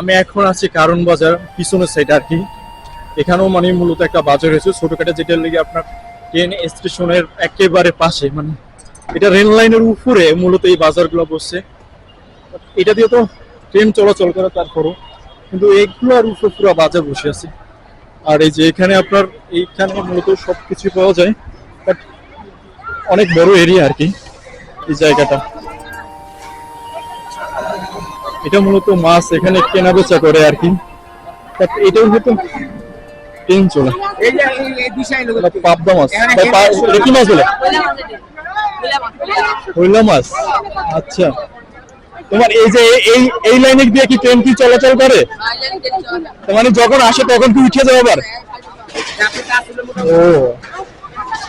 আমি এখন আছি কারণ বাজার, পিছনের সাইড আর কি। এখানেও মানে মূলত একটা বাজার হয়েছে, ছোটখাটো যেটার লেগে আপনার ট্রেন স্টেশনের একেবারে পাশে মানে এটা রেল লাইনের উপরে মূলত এই বাজারগুলো বসছে। এটা দিয়ে তো ট্রেন চলাচল করে তারপরও, কিন্তু এইগুলোর উপর পুরো বাজার বসে আছে। আর এই যে এখানে আপনার, এইখানে মূলত সবকিছু পাওয়া যায় বাট অনেক বড় এরিয়া আর কি, এই জায়গাটা। এটা মূলত মাছ এখানে কেনা বেচা করে আর কি। এটাও হয়তো ট্রেন চলে। পাবদা মাছ। কি মাছ বলে? হইলা মাছ। আচ্ছা। তোমার এই যে এই এই লাইনে দিয়ে কি ট্রেন কি চলাচল করে? মানে যখন আসে তখন কি উঠে যাবে আবার? ও।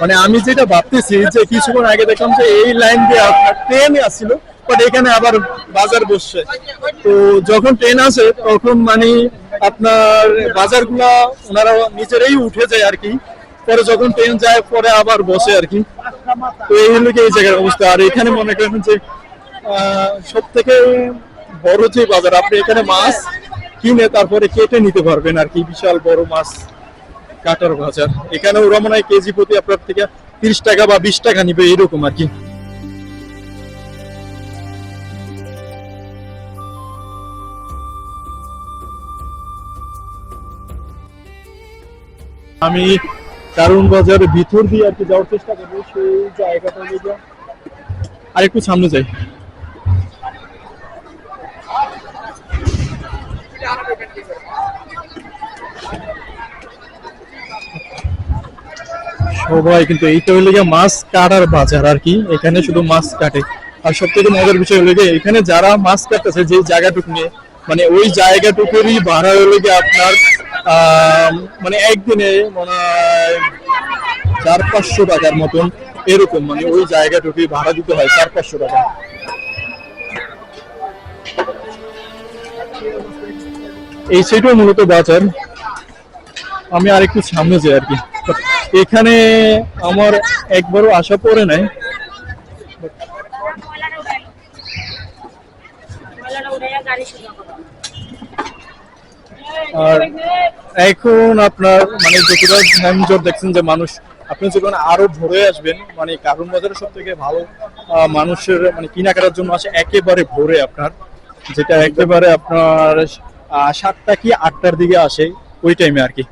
মানে আমি যেটা ভাবতেছি যে কিছুক্ষণ আগে দেখলাম যে এই লাইন দিয়ে ট্রেন আসছিল। বাট এখানে আবার বাজার বসছে। তো যখন ট্রেন আসে, তখন মানে আপনার বাজারগুলা ওনারা নিজেরাই উঠে যায় আর কি। পরে যখন ট্রেন যায়, পরে আবার বসে আর কি। তো এই হলো এই জায়গার অবস্থা। আর এখানে মনে করেন যে সব থেকে বড় যে বাজার, আপনি এখানে মাছ কিনে তারপরে কেটে নিতে পারবেন আর কি। বিশাল বড় মাছ কাটার বাজার। এখানে ওরা মনে হয় কেজি প্রতি আপনার থেকে তিরিশ টাকা বা বিশ টাকা নিবে, এরকম আর কি। আমি কারণ বাজারের ভিতর দিয়ে আর কি যাওয়ার চেষ্টা করব, সেই জায়গাটা দিয়ে আর একটু সামনে যাই। সবাই কিন্তু এইটা হইলে গিয়ে মাছ কাটার বাজার আর কি, এখানে শুধু মাছ কাটে। আর সব থেকে মজার বিষয় হলো এখানে যারা মাছ কাটতেছে, যে জায়গাটুকু নিয়ে মানে ওই জায়গাটুকুরই ভাড়া হলো গিয়ে আপনার মানে একদিনে মনে চার পাঁচশো টাকার মতন এরকম মানে ওই জায়গাটুকুই ভাড়া দিতে হয় চার পাঁচশো টাকা। এই সাইডও মূলত বাজার। আমি আরেকটু সামনে যাই আর কি। এখানে আমার একবারও আশা পড়ে নাই। আর এখন আপনার মানে যতটা ঝামঝট দেখছেন যে মানুষ, আপনি যখন আরও ভরে আসবেন মানে কারণ বাজারে সব থেকে ভালো মানুষের মানে কেনাকাটার জন্য আসে একেবারে ভরে আপনার, যেটা একেবারে আপনার সাতটা কি আটটার দিকে আসে, ওই টাইমে আর কি।